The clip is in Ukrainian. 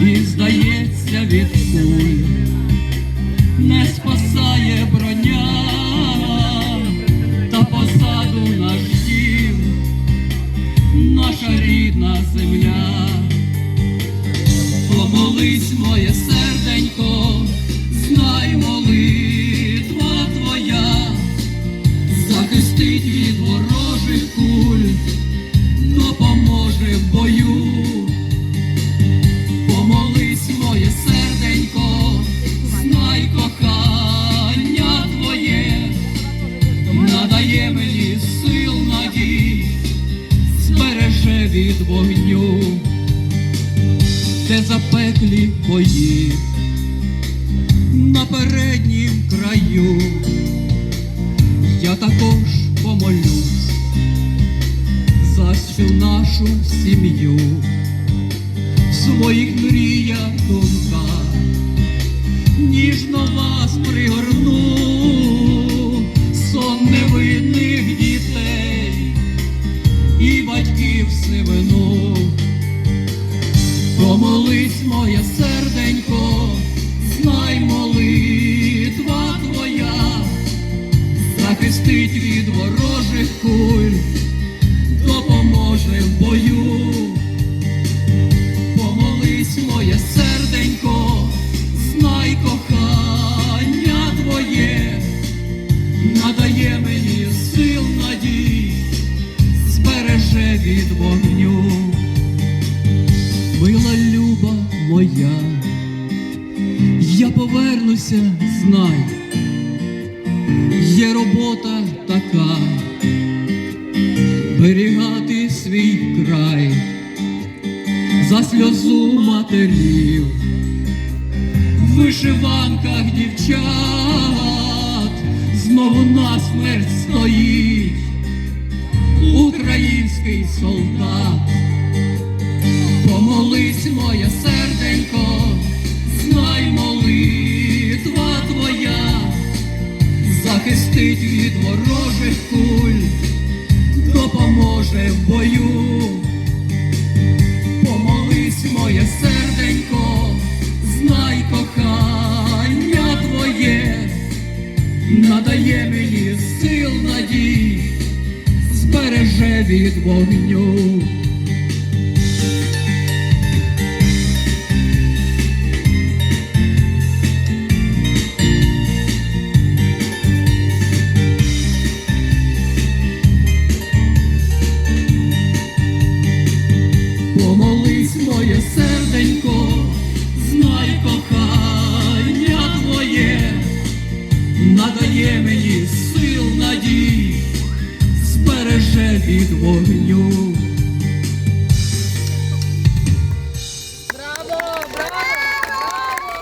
і здається від куль не спасає броня, та позаду наш дім, наша рідна земля. Помолись, моє серденько, знай молитва твоя, захистить від ворожих куль, допоможе в бою. Від вогню. Де запеклі бої на переднім краю, я також помолюсь за всю нашу сім'ю, в своїх мріях думках, ніжно вас пригорну, сон невинних дітей і батьків сивину. Помолись, моє серденько, знай молитва твоя, захистить від ворожих моя, я повернуся, знай, є робота така, берігати свій край, за сльозу матерів, в вишиванках дівчат, знову насмерть стоїть український солдат. Помолись, моє серденько, захистить від ворожих куль, допоможе в бою. Помолись, моє серденько, знай кохання твоє, надає мені сил надій, збереже від вогню. Мені сил надій, збереже від вогню.